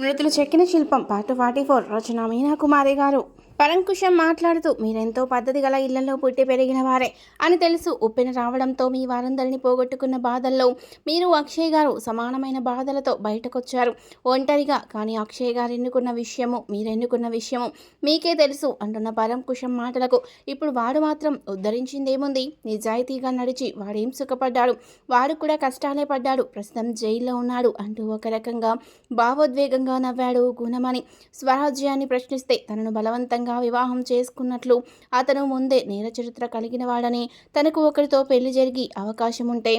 మృతులు చెక్కిన శిల్పం పార్ట్ ఫార్టీ ఫోర్ రచన మీనా కుమారి గారు. పరంకుశం మాట్లాడుతూ మీరెంతో పద్ధతి గల ఇళ్ళలో పుట్టి పెరిగిన వారే అని తెలుసు. ఉప్పెన రావడంతో మీ వారందరినీ పోగొట్టుకున్న బాధల్లో మీరు అక్షయ్ గారు సమానమైన బాధలతో బయటకొచ్చారు. ఒంటరిగా కానీ అక్షయ్ గారు ఎన్నుకున్న విషయము మీరెన్నుకున్న విషయము మీకే తెలుసు అంటున్న పరంకుశం మాటలకు ఇప్పుడు వాడు మాత్రం ఉద్ధరించిందేముంది? నిజాయితీగా నడిచి వాడేం సుఖపడ్డాడు? వాడు కూడా కష్టాలే పడ్డాడు. ప్రస్తుతం జైల్లో ఉన్నాడు అంటూ ఒక రకంగా భావోద్వేగంగా నవ్వాడు గుణమని స్వరాజ్యాన్ని ప్రశ్నిస్తే తనను బలవంతంగా వివాహం చేసుకున్నట్లు అతను ముందే నేర చరిత్ర కలిగిన వాడని తనకు ఒకరితో పెళ్ళి జరిగి అవకాశం ఉంటే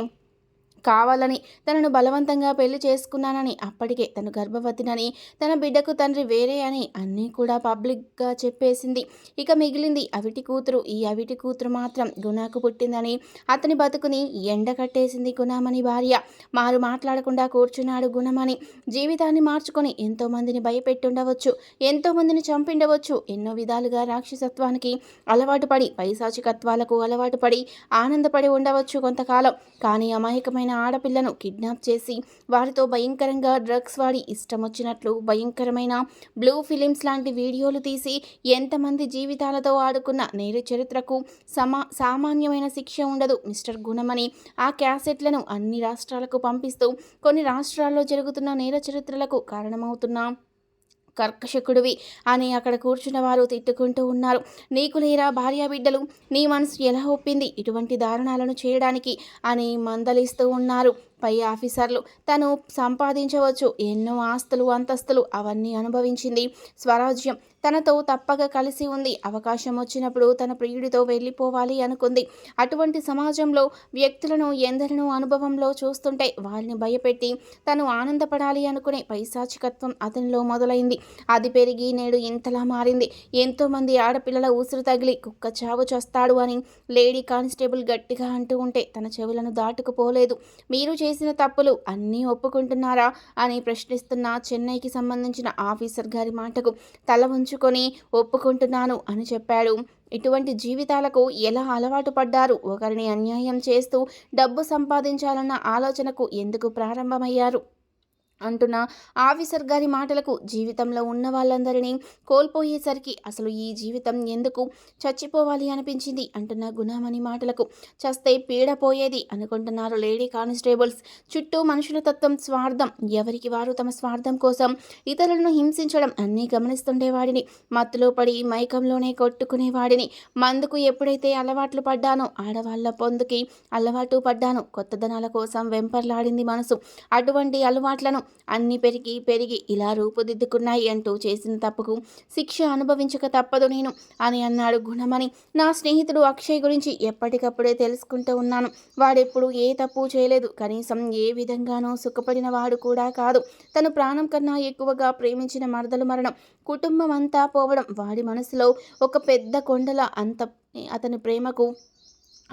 కావాలని తనను బలవంతంగా పెళ్ళి చేసుకున్నానని అప్పటికే తను గర్భవతినని తన బిడ్డకు తండ్రి వేరే అని అన్నీ కూడా పబ్లిక్గా చెప్పేసింది. ఇక మిగిలింది అవిటి కూతురు. ఈ అవిటి కూతురు మాత్రం గుణాకు పుట్టిందని అతని బతుకుని ఎండ కట్టేసింది గుణమని భార్య. మారు మాట్లాడకుండా కూర్చున్నాడు గుణమని. జీవితాన్ని మార్చుకొని ఎంతో మందిని భయపెట్టుండవచ్చు ఎంతో మందిని చంపిండవచ్చు. ఎన్నో విధాలుగా రాక్షసత్వానికి అలవాటు పడి పైశాచికత్వాలకు అలవాటు పడి ఆనందపడి ఉండవచ్చు కొంతకాలం. కానీ అమాయకమైన ఆడపిల్లను కిడ్నాప్ చేసి వారితో భయంకరంగా డ్రగ్స్ వాడి ఇష్టం వచ్చినట్లు భయంకరమైన బ్లూ ఫిలిమ్స్ లాంటి వీడియోలు తీసి ఎంతమంది జీవితాలతో ఆడుకున్న నేర చరిత్రకు సమా సామాన్యమైన శిక్ష ఉండదు మిస్టర్ గుణమని ఆ క్యాసెట్లను అన్ని రాష్ట్రాలకు పంపిస్తూ కొన్ని రాష్ట్రాల్లో జరుగుతున్న నేర చరిత్రలకు కారణమవుతున్న కర్కశకుడివి. అని అక్కడ కూర్చున్న వారు తిట్టుకుంటూ ఉన్నారు. నీకు లేరా భార్య బిడ్డలు? నీ మనసు ఎలా ఒప్పింది ఇటువంటి దారుణాలను చేయడానికి? అని మందలిస్తూ ఉన్నారు. పై ఆఫీసర్లు. తను సంపాదించవచ్చు. ఎన్నో ఆస్తులు అంతస్తులు అవన్నీ అనుభవించింది. స్వరాజ్యం తనతో తప్పక కలిసి ఉంది. అవకాశం వచ్చినప్పుడు తన ప్రియుడితో వెళ్ళిపోవాలి అనుకుంది. అటువంటి సమాజంలో వ్యక్తులను ఎందరినో అనుభవంలో చూస్తుంటే వారిని భయపెట్టి తను ఆనందపడాలి అనుకునే పైశాచికత్వం అతనిలో మొదలైంది. అది పెరిగి నేడు ఇంతలా మారింది. ఎంతోమంది ఆడపిల్లల ఊసురు తగిలి కుక్క చావు చస్తాడు అని లేడీ కానిస్టేబుల్ గట్టిగా అంటూ ఉంటే తన చెవులను దాటుకుపోలేదు. మీరు చేసిన తప్పులు అన్నీ ఒప్పుకుంటున్నారా అని ప్రశ్నిస్తున్న చెన్నైకి సంబంధించిన ఆఫీసర్ గారి మాటకు తల ఉంచుకొని ఒప్పుకుంటున్నాను అని చెప్పాడు. ఇటువంటి జీవితాలకు ఎలా అలవాటు పడ్డారు? ఒకరిని అన్యాయం చేస్తూ డబ్బు సంపాదించాలన్న ఆలోచనకు ఎందుకు ప్రారంభమయ్యారు? అంటున్న. ఆఫీసర్ గారి మాటలకు జీవితంలో ఉన్న వాళ్ళందరినీ కోల్పోయేసరికి అసలు ఈ జీవితం ఎందుకు చచ్చిపోవాలి అనిపించింది అంటున్న గుణమణి మాటలకు. చస్తే పీడపోయేది అనుకుంటున్నారు లేడీ కానిస్టేబుల్స్. చుట్టూ మనుషుల తత్వం స్వార్థం. ఎవరికి వారు తమ స్వార్థం కోసం ఇతరులను హింసించడం అన్నీ గమనిస్తుండేవాడిని మత్తులో పడి మైకంలోనే కొట్టుకునేవాడిని మందుకు ఎప్పుడైతే అలవాట్లు పడ్డానో ఆడవాళ్ళ పొందుకి అలవాటు పడ్డాను. కొత్తదనాల కోసం వెంపర్లాడింది మనసు. అటువంటి అలవాట్లను అన్నీ పెరిగి పెరిగి ఇలా రూపుదిద్దుకున్నాయి అంటూ చేసిన తప్పుకు శిక్ష అనుభవించక తప్పదు నేను అని అన్నాడు గుణమని. నా స్నేహితుడు అక్షయ్ గురించి ఎప్పటికప్పుడే తెలుసుకుంటూ ఉన్నాను. వాడెప్పుడు ఏ తప్పు చేయలేదు. కనీసం ఏ విధంగానూ సుఖపడిన వాడు కూడా కాదు. తను ప్రాణం కన్నా ఎక్కువగా ప్రేమించిన మరదలు మరణం కుటుంబం అంతా పోవడం వాడి మనసులో ఒక పెద్ద కొండల అంత అతని ప్రేమకు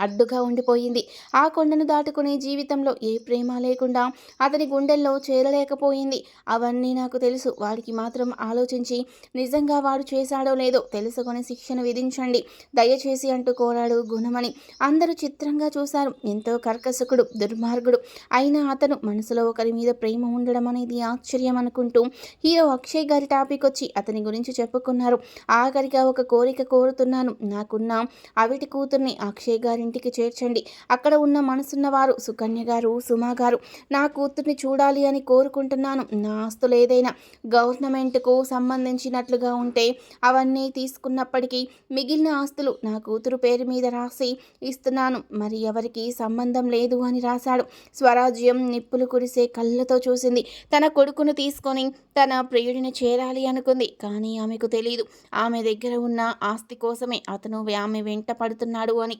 అడ్డుగా ఉండిపోయింది. ఆ కొండను దాటుకునే జీవితంలో ఏ ప్రేమ లేకుండా అతని గుండెల్లో చేరలేకపోయింది. అవన్నీ నాకు తెలుసు. వాడికి మాత్రం ఆలోచించి నిజంగా వాడు చేశాడో లేదో తెలుసుకొని శిక్షను విధించండి. దయచేసి అంటూ కోరాడు గుణమణి. అందరూ చిత్రంగా చూశారు. ఎంతో కర్కశకుడు దుర్మార్గుడు అయినా అతను మనసులో ఒకరి మీద ప్రేమ ఉండడం అనేది ఆశ్చర్యం అనుకుంటూ హీరో అక్షయ్ గారి టాపిక్ వచ్చి అతని గురించి చెప్పుకున్నారు. ఆఖరిగా ఒక కోరిక కోరుతున్నాను. నాకున్న అవిటి కూతుర్ని అక్షయ్ గారి ఇంటికి చేర్చండి. అక్కడ ఉన్న మనసున్నవారు సుకన్య గారు సుమా గారు నా కూతుర్ని చూడాలి అని కోరుకుంటున్నాను. నా ఆస్తులు ఏదైనా గవర్నమెంట్కు సంబంధించినట్లుగా ఉంటే అవన్నీ తీసుకున్నప్పటికీ మిగిలిన ఆస్తులు నా కూతురు పేరు మీద రాసి ఇస్తున్నాను. మరి ఎవరికి సంబంధం లేదు అని రాశాడు. స్వరాజ్యం నిప్పులు కురిసే కళ్ళతో చూసింది. తన కొడుకును తీసుకొని తన ప్రియుడిని చేరాలి అనుకుంది. కానీ ఆమెకు తెలియదు ఆమె దగ్గర ఉన్న ఆస్తి కోసమే అతను ఆమె వెంట పడుతున్నాడు అని.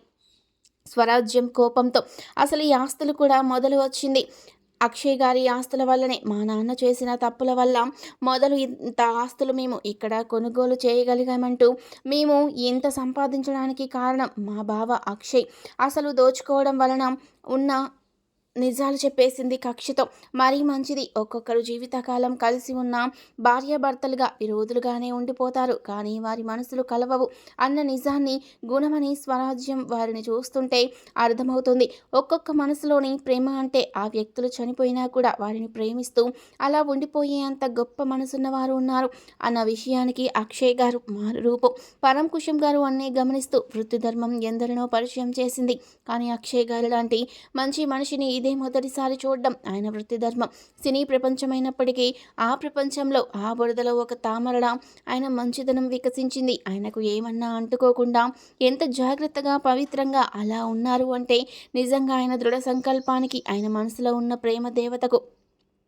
స్వరాజ్యం కోపంతో అసలు ఈ ఆస్తులు కూడా మొదలు వచ్చింది. అక్షయ్ గారి ఆస్తుల వల్లనే మా నాన్న చేసిన తప్పుల వల్ల మొదలు ఇంత ఆస్తులు మేము ఇక్కడ కొనుగోలు చేయగలిగామంటూ మేము ఇంత సంపాదించడానికి కారణం మా బావ అక్షయ్. అసలు దోచుకోవడం వలన ఉన్న నిజాలు చెప్పేసింది కక్షతో. మరీ మంచిది. ఒక్కొక్కరు జీవితకాలం కలిసి ఉన్న భార్యాభర్తలుగా విరోధులుగానే ఉండిపోతారు. కానీ వారి మనసులు కలవవు. అన్న నిజాన్ని గుణమని స్వరాజ్యం వారిని చూస్తుంటే అర్థమవుతుంది. ఒక్కొక్క మనసులోని ప్రేమ అంటే ఆ వ్యక్తులు చనిపోయినా కూడా వారిని ప్రేమిస్తూ అలా ఉండిపోయేంత గొప్ప మనసున్న వారు ఉన్నారు. అన్న విషయానికి అక్షయ్ గారు మారు రూపు పరంకుశం గారు అన్నీ గమనిస్తూ వృత్తి ధర్మం ఎందరినో పరిచయం చేసింది. కానీ అక్షయ్ గారు లాంటి మంచి మనిషిని ఇదే మొదటిసారి చూడడం ఆయన వృత్తి ధర్మం. సినీ ప్రపంచమైనప్పటికీ ఆ ప్రపంచంలో ఆ బురదలో ఒక తామరలా ఆయన మంచిదనం వికసించింది. ఆయనకు ఏమన్నా అంటుకోకుండా ఎంత జాగ్రత్తగా పవిత్రంగా అలా ఉన్నారు అంటే నిజంగా ఆయన దృఢ సంకల్పానికి ఆయన మనసులో ఉన్న ప్రేమ దేవతకు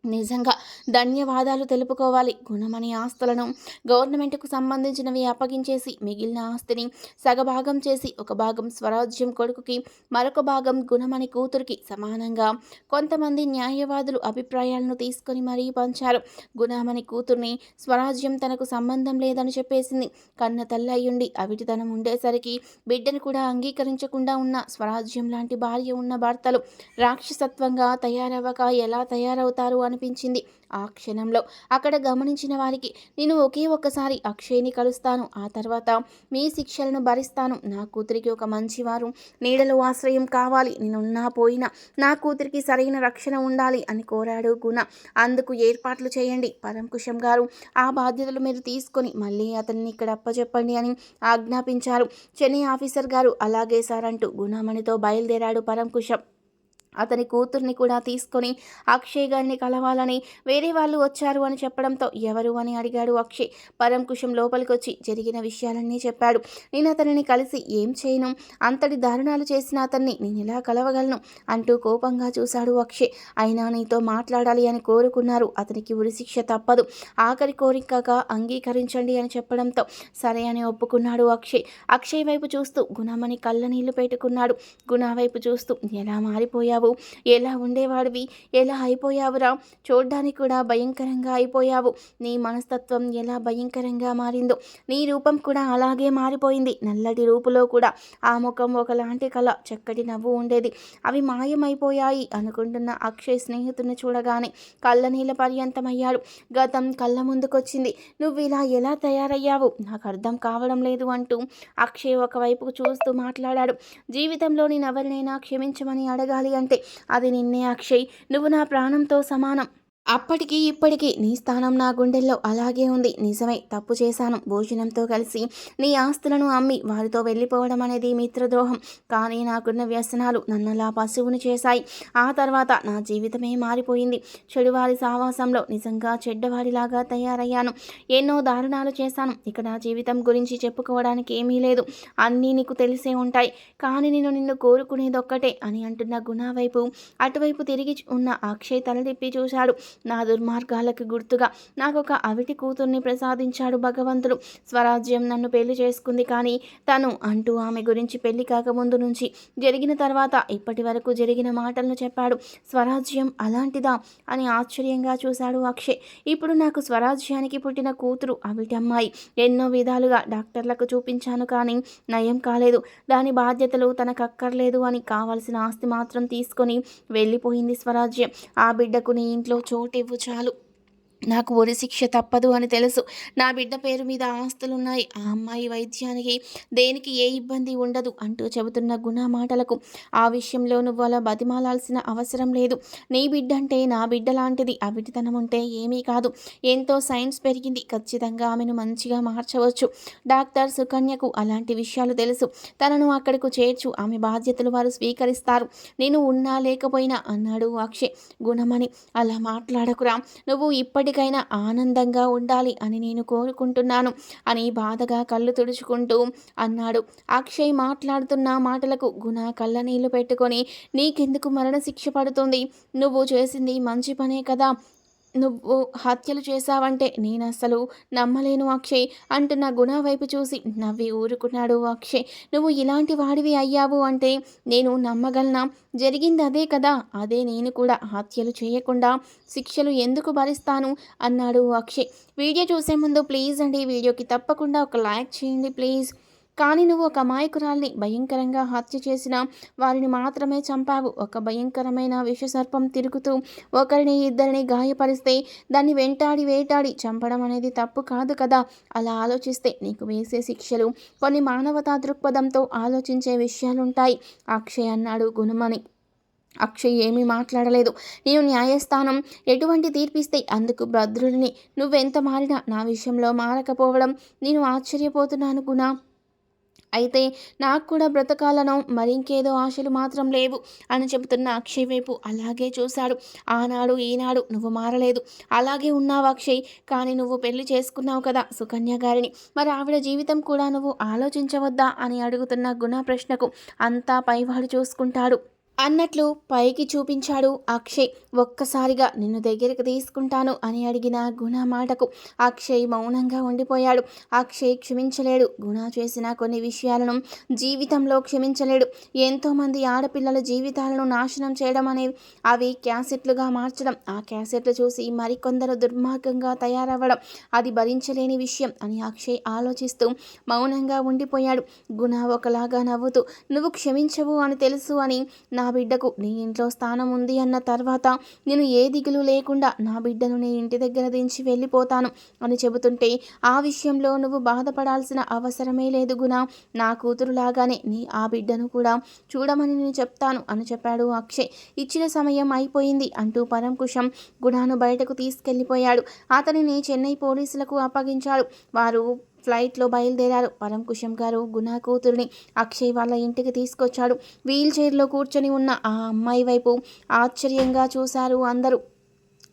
నిజంగా ధన్యవాదాలు తెలుపుకోవాలి. గుణమణి ఆస్తులను గవర్నమెంట్కు సంబంధించినవి అప్పగించేసి మిగిలిన ఆస్తిని సగభాగం చేసి ఒక భాగం స్వరాజ్యం కొడుకుకి మరొక భాగం గుణమణి కూతురికి సమానంగా కొంతమంది న్యాయవాదులు అభిప్రాయాలను తీసుకొని మరీ పంచారు. గుణమణి కూతుర్ని స్వరాజ్యం తనకు సంబంధం లేదని చెప్పేసింది. కన్న తల్లయ్యుండి అవిటితనం ఉండేసరికి బిడ్డను కూడా అంగీకరించకుండా ఉన్న స్వరాజ్యం లాంటి భార్య ఉన్న భర్తలు రాక్షసత్వంగా తయారవ్వక ఎలా తయారవుతారు అనిపించింది. ఆ క్షణంలో అక్కడ గమనించిన వారికి నేను ఒకే ఒక్కసారి అక్షయ్ని కలుస్తాను. ఆ తర్వాత మీ శిక్షలను భరిస్తాను. నా కూతురికి ఒక మంచివారు నీడలో ఆశ్రయం కావాలి. నేనున్నా పోయినా నా కూతురికి సరైన రక్షణ ఉండాలి అని కోరాడు గుణ. అందుకు ఏర్పాట్లు చేయండి. పరంకుశం గారు ఆ బాధ్యతలు మీరు తీసుకొని మళ్ళీ అతన్ని ఇక్కడ అప్పచెప్పండి అని ఆజ్ఞాపించారు. చెన్నై ఆఫీసర్ గారు అలాగే సార్ అంటూ గుణమణితో బయలుదేరాడు పరంకుశం అతని కూతుర్ని కూడా తీసుకొని అక్షయ్ గారిని కలవాలని వేరే వాళ్ళు వచ్చారు అని చెప్పడంతో ఎవరు అని అడిగాడు అక్షయ్. పరంకుశం లోపలికి వచ్చి జరిగిన విషయాలన్నీ చెప్పాడు. నేను అతనిని కలిసి ఏం చేయను? అంతటి దారుణాలు చేసిన అతన్ని నేను ఎలా కలవగలను? అంటూ కోపంగా చూశాడు అక్షయ్. అయినా నీతో మాట్లాడాలి అని కోరుకున్నారు. అతనికి ఉరిశిక్ష తప్పదు. ఆఖరి కోరికగా అంగీకరించండి అని చెప్పడంతో సరే అని ఒప్పుకున్నాడు అక్షయ్. అక్షయ్ వైపు చూస్తూ గుణమని కళ్ళ నీళ్ళు పెట్టుకున్నాడు. గుణ వైపు చూస్తూ ఎలా మారిపోయావు? ఎలా ఉండేవాడివి? ఎలా అయిపోయావురా? చూడ్డానికి కూడా భయంకరంగా అయిపోయావు. నీ మనస్తత్వం ఎలా భయంకరంగా మారిందో. నీ రూపం కూడా అలాగే మారిపోయింది. నల్లటి రూపులో కూడా ఆ ముఖం ఒకలాంటి కళ చక్కటి నవ్వు ఉండేది. అవి మాయమైపోయాయి అనుకుంటున్న అక్షయ్ స్నేహితుని చూడగానే కళ్ళ నీళ్ళ పర్యంతమయ్యాడు. గతం కళ్ళ ముందుకొచ్చింది. నువ్వు ఇలా ఎలా తయారయ్యావు? నాకు అర్థం కావడం లేదు అంటూ అక్షయ్ ఒకవైపుకు చూస్తూ మాట్లాడాడు. జీవితంలో నేను ఎవరినైనా క్షమించమని అడగాలి అంటే అది నిన్నే అక్షయ్. నువ్వు నా ప్రాణంతో సమానం. అప్పటికి ఇప్పటికీ నీ స్థానం నా గుండెల్లో అలాగే ఉంది. నిజమే తప్పు చేశాను. భోజనంతో కలిసి నీ ఆస్తులను అమ్మి వారితో వెళ్ళిపోవడం అనేది మిత్రద్రోహం. కానీ నాకున్న వ్యసనాలు నన్నలా పశువుని చేశాయి. ఆ తర్వాత నా జీవితమే మారిపోయింది. చెడువారి సావాసంలో నిజంగా చెడ్డవారిలాగా తయారయ్యాను. ఎన్నో దారుణాలు చేశాను. ఇక నా జీవితం గురించి చెప్పుకోవడానికి ఏమీ లేదు. అన్నీ నీకు తెలిసే ఉంటాయి. కానీ నేను నిన్ను కోరుకునేదొక్కటే అని అంటున్న గుణ వైపు అటువైపు తిరిగి ఉన్న అక్షయ్ తలదిప్పి చూశాడు. నా దుర్మార్గాలకు గుర్తుగా నాకు ఒక అవిటి కూతుర్ని ప్రసాదించాడు భగవంతుడు. స్వరాజ్యం నన్ను పెళ్ళి చేసుకుంది కానీ తను అంటూ ఆమె గురించి పెళ్ళి కాకముందు నుంచి జరిగిన తర్వాత ఇప్పటి వరకు జరిగిన మాటలను చెప్పాడు. స్వరాజ్యం అలాంటిదా అని ఆశ్చర్యంగా చూశాడు అక్షయ్. ఇప్పుడు నాకు స్వరాజ్యానికి పుట్టిన కూతురు అవిటి అమ్మాయి. ఎన్నో విధాలుగా డాక్టర్లకు చూపించాను కానీ నయం కాలేదు. దాని బాధ్యతలు తనకు అక్కర్లేదు అని కావలసిన ఆస్తి మాత్రం తీసుకొని వెళ్ళిపోయింది స్వరాజ్యం. ఆ బిడ్డకు నీ ఇంట్లో చో నోటివ్వు చాలు. నాకు ఉరిశిక్ష తప్పదు అని తెలుసు. నా బిడ్డ పేరు మీద ఆస్తులున్నాయి. ఆ అమ్మాయి వైద్యానికి దేనికి ఏ ఇబ్బంది ఉండదు అంటూ చెబుతున్న గుణ మాటలకు ఆ విషయంలో నువ్వు అలా బతిమాలాల్సిన అవసరం లేదు. నీ బిడ్డ అంటే నా బిడ్డ లాంటిది. అవిటితనం ఉంటే ఏమీ కాదు. ఎంతో సైన్స్ పెరిగింది. ఖచ్చితంగా ఆమెను మంచిగా మార్చవచ్చు. డాక్టర్ సుకన్యకు అలాంటి విషయాలు తెలుసు. తనను అక్కడకు చేర్చు. ఆమె బాధ్యతలు వారు స్వీకరిస్తారు. నేను ఉన్నా లేకపోయినా అన్నాడు అక్షయ్. గుణమని అలా మాట్లాడకురా. నువ్వు ఇప్పటి ఎప్పటికైనా ఆనందంగా ఉండాలి అని నేను కోరుకుంటున్నాను అని బాధగా కళ్ళు తుడుచుకుంటూ అన్నాడు. అక్షయ్ మాట్లాడుతున్న మాటలకు గుణ కళ్ళ నీళ్ళు పెట్టుకొని నీకెందుకు మరణశిక్ష పడుతుంది? నువ్వు చేసింది మంచి పనే కదా. నువ్వు హత్యలు చేశావంటే నేను అసలు నమ్మలేను అక్షయ్ అంటున్న గుణ వైపు చూసి నవ్వి ఊరుకున్నాడు అక్షయ్. నువ్వు ఇలాంటి వాడివి అయ్యావు అంటే నేను నమ్మగలనా? జరిగింది అదే కదా అదే నేను కూడా హత్యలు చేయకుండా శిక్షలు ఎందుకు భరిస్తాను? అన్నాడు అక్షయ్. వీడియో చూసే ముందు ప్లీజ్ అండి వీడియోకి తప్పకుండా ఒక లైక్ చేయండి ప్లీజ్. కానీ నువ్వు ఒక అమాయకురాల్ని భయంకరంగా హత్య చేసిన వారిని మాత్రమే చంపావు. ఒక భయంకరమైన విషసర్పం తిరుగుతూ ఒకరిని ఇద్దరిని గాయపరిస్తే దాన్ని వెంటాడి వేటాడి చంపడం అనేది తప్పు కాదు కదా? అలా ఆలోచిస్తే నీకు వేసే శిక్షలు కొన్ని మానవతా దృక్పథంతో ఆలోచించే విషయాలుంటాయి. అక్షయ్ అన్నాడు గుణమణి. అక్షయ్ ఏమీ మాట్లాడలేదు. నేను న్యాయస్థానం ఎటువంటి తీర్పిస్తే అందుకు భద్రుడిని. నువ్వెంత మారినా నా విషయంలో మారకపోవడం నేను ఆశ్చర్యపోతున్నాను గుణ. అయితే నాకు కూడా బ్రతకాలను మరింకేదో ఆశలు మాత్రం లేవు అని చెబుతున్న అక్షయ్ వైపు అలాగే చూశాడు. ఆనాడు ఈనాడు నువ్వు మారలేదు. అలాగే ఉన్నావు అక్షయ్ కానీ నువ్వు పెళ్ళి చేసుకున్నావు కదా సుకన్య గారిని. మరి ఆవిడ జీవితం కూడా నువ్వు ఆలోచించవద్దా అని అడుగుతున్న గుణ ప్రశ్నకు అంతా పైవాడు చూసుకుంటాడు. అన్నట్లు పైకి చూపించాడు అక్షయ్. ఒక్కసారిగా నిన్ను దగ్గరికి తీసుకుంటాను అని అడిగిన గుణ మాటకు అక్షయ్ మౌనంగా ఉండిపోయాడు. అక్షయ్ క్షమించలేడు. గుణ చేసిన కొన్ని విషయాలను జీవితంలో క్షమించలేడు. ఎంతోమంది ఆడపిల్లల జీవితాలను నాశనం చేయడం అనేవి అవి క్యాసెట్లుగా మార్చడం ఆ క్యాసెట్లు చూసి మరికొందరు దుర్మార్గంగా తయారవ్వడం అది భరించలేని విషయం అని అక్షయ్ ఆలోచిస్తూ మౌనంగా ఉండిపోయాడు. గుణ ఒకలాగా నవ్వుతూ నువ్వు క్షమించవు అని తెలుసు అని నా బిడ్డకు నీ ఇంట్లో స్థానం ఉంది అన్న తర్వాత నేను ఏ దిగులు లేకుండా నా బిడ్డను నీ ఇంటి దగ్గర దించి వెళ్ళిపోతాను అని చెబుతుంటే ఆ విషయంలో నువ్వు బాధపడాల్సిన అవసరమే లేదు గుణ. నా కూతురులాగానే నీ ఆ బిడ్డను కూడా చూడమని నేను చెప్తాను అని చెప్పాడు అక్షయ్. ఇచ్చిన సమయం అయిపోయింది అంటూ పరంకుశం గుణాను బయటకు తీసుకెళ్ళిపోయాడు అతనిని చెన్నై పోలీసులకు అప్పగించాడు. వారు ఫ్లైట్లో బయలుదేరారు. పరంకుశం గారు గుణ కూతురిని అక్షయ్ వాళ్ళ ఇంటికి తీసుకొచ్చాడు. వీల్ చైర్లో కూర్చొని ఉన్న ఆ అమ్మాయి వైపు ఆశ్చర్యంగా చూశారు అందరూ.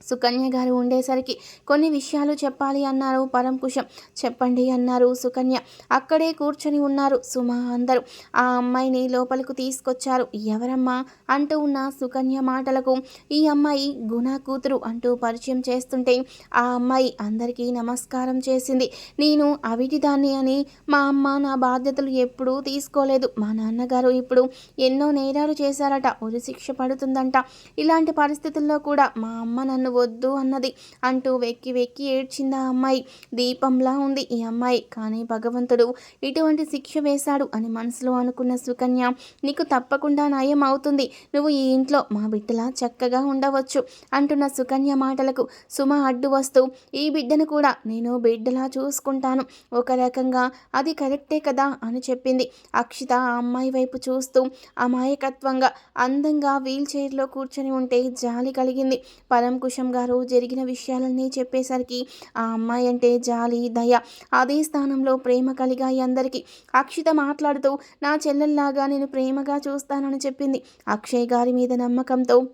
సుకన్య గారు ఉండేసరికి కొన్ని విషయాలు చెప్పాలి అన్నారు పరంకుశం చెప్పండి అన్నారు సుకన్య. అక్కడే కూర్చొని ఉన్నారు సుమ అందరూ. ఆ అమ్మాయిని లోపలికి తీసుకొచ్చారు. ఎవరమ్మా? అంటూ ఉన్న సుకన్య మాటలకు ఈ అమ్మాయి గుణ కూతురు అంటూ పరిచయం చేస్తుంటే ఆ అమ్మాయి అందరికీ నమస్కారం చేసింది. నేను అవిటిదాన్ని అని మా అమ్మ నా బాధ్యతలు ఎప్పుడూ తీసుకోలేదు. మా నాన్నగారు ఇప్పుడు ఎన్నో నేరాలు చేశారట. ఉరి శిక్ష పడుతుందంట. ఇలాంటి పరిస్థితుల్లో కూడా మా అమ్మ నన్ను వద్దు అన్నది అంటూ వెక్కి వెక్కి ఏడ్చింది ఆ అమ్మాయి. దీపంలా ఉంది ఈ అమ్మాయి. కానీ భగవంతుడు ఇటువంటి శిక్ష వేశాడు అని మనసులో అనుకున్న సుకన్య నీకు తప్పకుండా నయం అవుతుంది. నువ్వు ఈ ఇంట్లో మా బిడ్డలా చక్కగా ఉండవచ్చు అంటున్న సుకన్య మాటలకు సుమ అడ్డు వస్తూ ఈ బిడ్డను కూడా నేను బిడ్డలా చూసుకుంటాను. ఒక రకంగా అది కరెక్టే కదా అని చెప్పింది. అక్షిత ఆ అమ్మాయి వైపు చూస్తూ అమాయకత్వంగా అందంగా వీల్ చైర్లో కూర్చొని ఉంటే జాలి కలిగింది. పరంకుశ గారు జరిగిన విషయాలన్నీ చెప్పేసరికి ఆ అమ్మాయి అంటే జాలి దయ అదే స్థానంలో ప్రేమ కలిగాయి అందరికీ. అక్షిత మాట్లాడుతూ నా చెల్లెల్లాగా నేను ప్రేమగా చూస్తానని చెప్పింది అక్షయ్ గారి మీద నమ్మకంతో.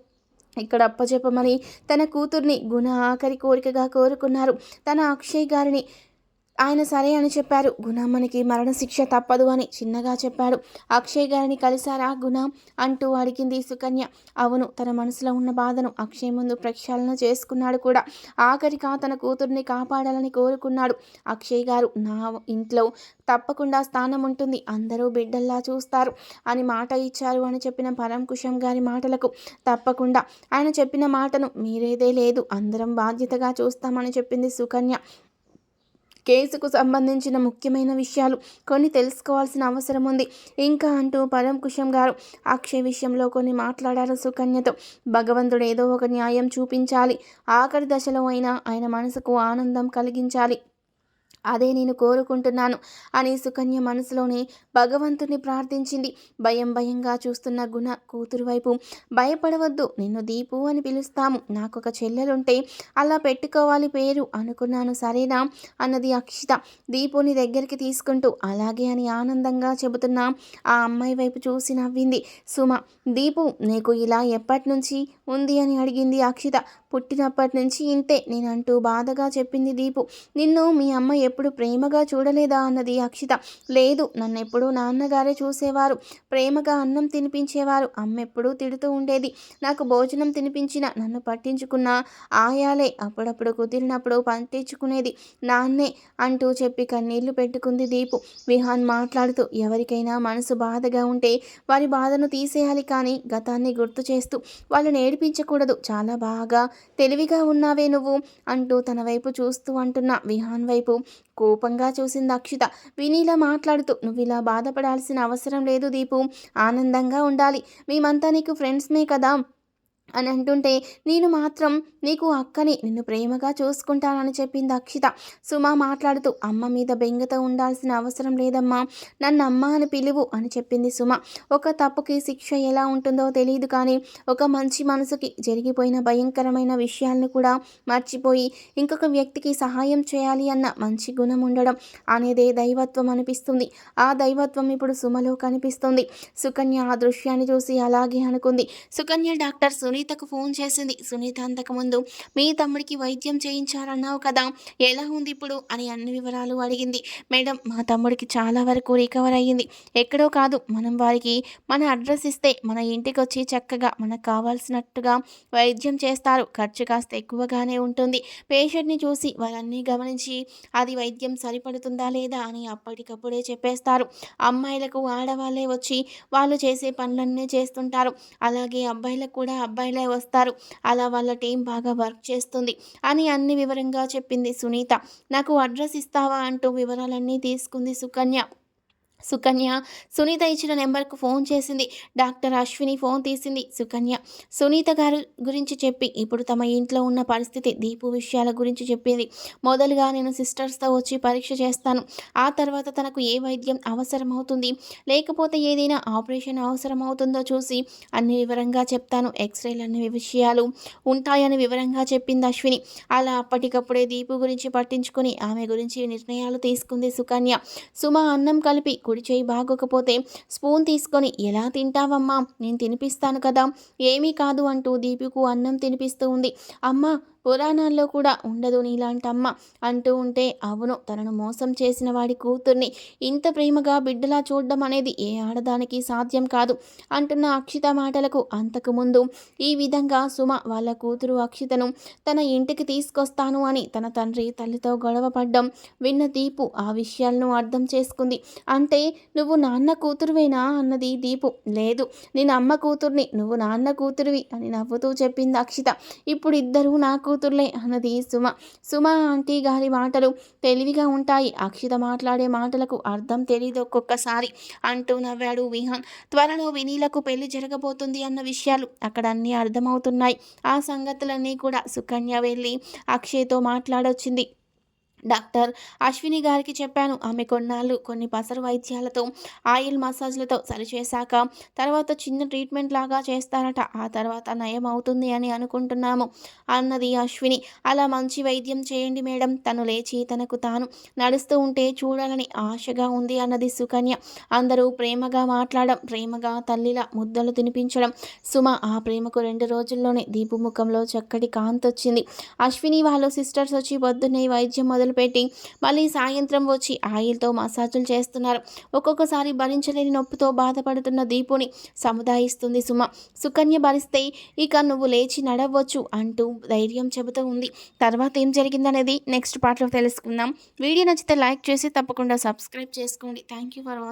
ఇక్కడ అప్పచెప్పమని తన కూతుర్ని గుణ ఆఖరి కోరికగా కోరుకున్నారు. తన అక్షయ్ గారిని ఆయన సరే అని చెప్పారు. గుణ మనకి మరణశిక్ష తప్పదు అని చిన్నగా చెప్పాడు. అక్షయ్ గారిని కలిశారా గుణం? అంటూ అడిగింది సుకన్య. అవును తన మనసులో ఉన్న బాధను అక్షయ్ ముందు ప్రక్షాళన చేసుకున్నాడు కూడా. ఆఖరిగా తన కూతుర్ని కాపాడాలని కోరుకున్నాడు. అక్షయ్ గారు నా ఇంట్లో తప్పకుండా స్థానం ఉంటుంది. అందరూ బిడ్డల్లా చూస్తారు అని మాట ఇచ్చారు అని చెప్పిన పరం కుషం గారి మాటలకు. తప్పకుండా. ఆయన చెప్పిన మాటను మీరేదే లేదు. అందరం బాధ్యతగా చూస్తామని చెప్పింది సుకన్య. కేసుకు సంబంధించిన ముఖ్యమైన విషయాలు కొన్ని తెలుసుకోవాల్సిన అవసరం ఉంది. ఇంకా అంటూ పరం కుషం గారు అక్షయ్ విషయంలో కొన్ని మాట్లాడారు సుకన్యతో. భగవంతుడు ఏదో ఒక న్యాయం చూపించాలి. ఆఖరి దశలో అయినా ఆయన మనసుకు ఆనందం కలిగించాలి. అదే నేను కోరుకుంటున్నాను అని సుకన్య మనసులోనే భగవంతుని ప్రార్థించింది. భయం భయంగా చూస్తున్న గుణ కూతురు వైపు భయపడవద్దు నిన్ను దీపు అని పిలుస్తాము నాకు ఒక చెల్లెలుంటే అలా పెట్టుకోవాలి పేరు అనుకున్నాను సరేనా అన్నది అక్షిత. దీపుని దగ్గరికి తీసుకుంటూ అలాగే అని ఆనందంగా చెబుతున్న ఆ అమ్మాయి వైపు చూసి నవ్వింది. సుమ దీపు నీకు ఇలా ఎప్పటి నుంచి ఉంది అని అడిగింది అక్షిత. పుట్టినప్పటి నుంచి ఇంతే నేనంటూ బాధగా చెప్పింది దీపు. నిన్ను మీ అమ్మ ఎప్పుడు ప్రేమగా చూడలేదా అన్నది అక్షిత. లేదు నన్ను ఎప్పుడూ నాన్నగారే చూసేవారు. ప్రేమగా అన్నం తినిపించేవారు. అమ్మెప్పుడూ తిడుతూ ఉండేది. నాకు భోజనం తినిపించిన నన్ను పట్టించుకున్న ఆయాలే అప్పుడప్పుడు కుదిరినప్పుడు పట్టించుకునేది. నాన్నే అంటూ చెప్పి కన్నీళ్ళు పెట్టుకుంది దీపు. విహాన్ మాట్లాడుతూ ఎవరికైనా మనసు బాధగా ఉంటే వారి బాధను తీసేయాలి కానీ గతాన్ని గుర్తు చేస్తూ వాళ్ళు నేర్పించకూడదు. చాలా బాగా తెలివిగా ఉన్నావే నువ్వు అంటూ తన వైపు చూస్తూ అంటున్న విహాన్ వైపు కోపంగా చూసింది అక్షిత. వినీలా మాట్లాడుతూ నువ్వు ఇలా బాధపడాల్సిన అవసరం లేదు దీపు. ఆనందంగా ఉండాలి. మేమంతా నీకు ఫ్రెండ్స్మే కదా. అని అంటుంటే నేను మాత్రం నీకు అక్కని నిన్ను ప్రేమగా చూసుకుంటానని చెప్పింది అక్షిత. సుమ మాట్లాడుతూ అమ్మ మీద బెంగతో ఉండాల్సిన అవసరం లేదమ్మా. నన్ను అమ్మ అని పిలువు అని చెప్పింది సుమ. ఒక తప్పుకి శిక్ష ఎలా ఉంటుందో తెలియదు కానీ ఒక మంచి మనసుకి జరిగిపోయిన భయంకరమైన విషయాలను కూడా మర్చిపోయి ఇంకొక వ్యక్తికి సహాయం చేయాలి అన్న మంచి గుణం ఉండడం అనేదే దైవత్వం అనిపిస్తుంది. ఆ దైవత్వం ఇప్పుడు సుమలో కనిపిస్తుంది. సుకన్య ఆ దృశ్యాన్ని చూసి అలాగే అనుకుంది. సుకన్య డాక్టర్ సునీతకు ఫోన్ చేసింది. సునీత అంతకుముందు మీ తమ్ముడికి వైద్యం చేయించారన్నావు కదా ఎలా ఉంది ఇప్పుడు? అని అన్ని వివరాలు అడిగింది. మేడం మా తమ్ముడికి చాలా వరకు రికవర్ అయ్యింది. ఎక్కడో కాదు మనం వారికి మన అడ్రస్ ఇస్తే మన ఇంటికి వచ్చి చక్కగా మనకు కావాల్సినట్టుగా వైద్యం చేస్తారు. ఖర్చు కాస్త ఎక్కువగానే ఉంటుంది. పేషెంట్ని చూసి వాళ్ళన్నీ గమనించి అది వైద్యం సరిపడుతుందా లేదా? అని అప్పటికప్పుడే చెప్పేస్తారు. అమ్మాయిలకు ఆడవాళ్ళే వచ్చి వాళ్ళు చేసే పనులన్నీ చేస్తుంటారు. అలాగే అబ్బాయిలకు కూడా అబ్బాయి అబ్బాయిలే వస్తారు. అలా వాళ్ళ టీం బాగా వర్క్ చేస్తుంది. అని అన్ని వివరంగా చెప్పింది సునీత. నాకు అడ్రస్ ఇస్తావా అంటూ వివరాలన్నీ తీసుకుంది సుకన్య. సుకన్య సునీత ఇచ్చిన నెంబర్కు ఫోన్ చేసింది. డాక్టర్ అశ్విని ఫోన్ తీసింది. సుకన్య సునీత గారు గురించి చెప్పి ఇప్పుడు తమ ఇంట్లో ఉన్న పరిస్థితి దీపు విషయాల గురించి చెప్పింది. మొదలుగా నేను సిస్టర్స్తో వచ్చి పరీక్ష చేస్తాను. ఆ తర్వాత తనకు ఏ వైద్యం అవసరమవుతుంది? లేకపోతే ఏదైనా ఆపరేషన్ అవసరమవుతుందో చూసి అన్ని వివరంగా చెప్తాను. ఎక్స్రేలు అన్ని విషయాలు ఉంటాయని వివరంగా చెప్పింది అశ్విని. అలా అప్పటికప్పుడే దీపు గురించి పట్టించుకుని ఆమె గురించి నిర్ణయాలు తీసుకుంది సుకన్య. సుమ అన్నం కలిపి కుడి చేయి బాగోకపోతే స్పూన్ తీసుకొని ఎలా తింటావమ్మా? నేను తినిపిస్తాను కదా. ఏమీ కాదు అంటూ దీపికు అన్నం తినిపిస్తూ ఉంది. అమ్మ పురాణాల్లో కూడా ఉండదు నీలాంటమ్మ అంటూ ఉంటే అవును తనను మోసం చేసిన వాడి కూతుర్ని ఇంత ప్రేమగా బిడ్డలా చూడడం అనేది ఏ ఆడదానికి సాధ్యం కాదు అంటున్న అక్షిత మాటలకు అంతకుముందు ఈ విధంగా సుమ వాళ్ళ కూతురు అక్షితను తన ఇంటికి తీసుకొస్తాను అని తన తండ్రి తల్లితో గొడవపడ్డం విన్న దీపు ఆ విషయాలను అర్థం చేసుకుంది. అంటే నువ్వు నాన్న కూతురువేనా అన్నది దీపు. లేదు నేను అమ్మ కూతుర్ని నువ్వు నాన్న కూతురువి అని నవ్వుతూ చెప్పింది అక్షిత. ఇప్పుడు ఇద్దరు నా కూతుర్లే అన్నది సుమ. సుమ ఆంటీ గారి మాటలు తెలివిగా ఉంటాయి. అక్షిత మాట్లాడే మాటలకు అర్థం తెలియదు ఒక్కొక్కసారి అంటూ నవ్వాడు విహాన్. త్వరలో వినీలకు పెళ్ళి జరగబోతుంది అన్న విషయాలు అక్కడ అన్నీ అర్థమవుతున్నాయి. ఆ సంగతులన్నీ కూడా సుకన్య వెళ్ళి అక్షయ్తో మాట్లాడొచ్చింది. డాక్టర్ అశ్విని గారికి చెప్పాను. ఆమె కొన్నాళ్ళు కొన్ని పసరు వైద్యాలతో ఆయిల్ మసాజ్లతో సరిచేశాక తర్వాత చిన్న ట్రీట్మెంట్ లాగా చేస్తారట. ఆ తర్వాత నయం అవుతుంది అని అనుకుంటున్నాము అన్నది అశ్విని. అలా మంచి వైద్యం చేయండి మేడం. తను లేచి తనకు తాను నడుస్తూ ఉంటే చూడాలని ఆశగా ఉంది అన్నది సుకన్య. అందరూ ప్రేమగా మాట్లాడడం ప్రేమగా తల్లిలా ముద్దలు తినిపించడం. సుమ ఆ ప్రేమకు రెండు రోజుల్లోనే దీపు ముఖంలో చక్కటి కాంతొచ్చింది. అశ్విని వాళ్ళ సిస్టర్స్ వచ్చి పొద్దున్నే వైద్యం మొదలు పెట్టి మళ్ళీ సాయంత్రం వచ్చి ఆయిల్తో మసాజులు చేస్తున్నారు. ఒక్కొక్కసారి భరించలేని నొప్పితో బాధపడుతున్న దీపుని సముదాయిస్తుంది సుమ. సుకన్య భరిస్తే ఇక నువ్వు లేచి నడవచ్చు అంటూ ధైర్యం చెబుతూ ఉంది. తర్వాత ఏం జరిగిందనేది నెక్స్ట్ పార్ట్లో తెలుసుకుందాం. వీడియో నచ్చితే లైక్ చేసి తప్పకుండా సబ్స్క్రైబ్ చేసుకోండి. Thank you for watching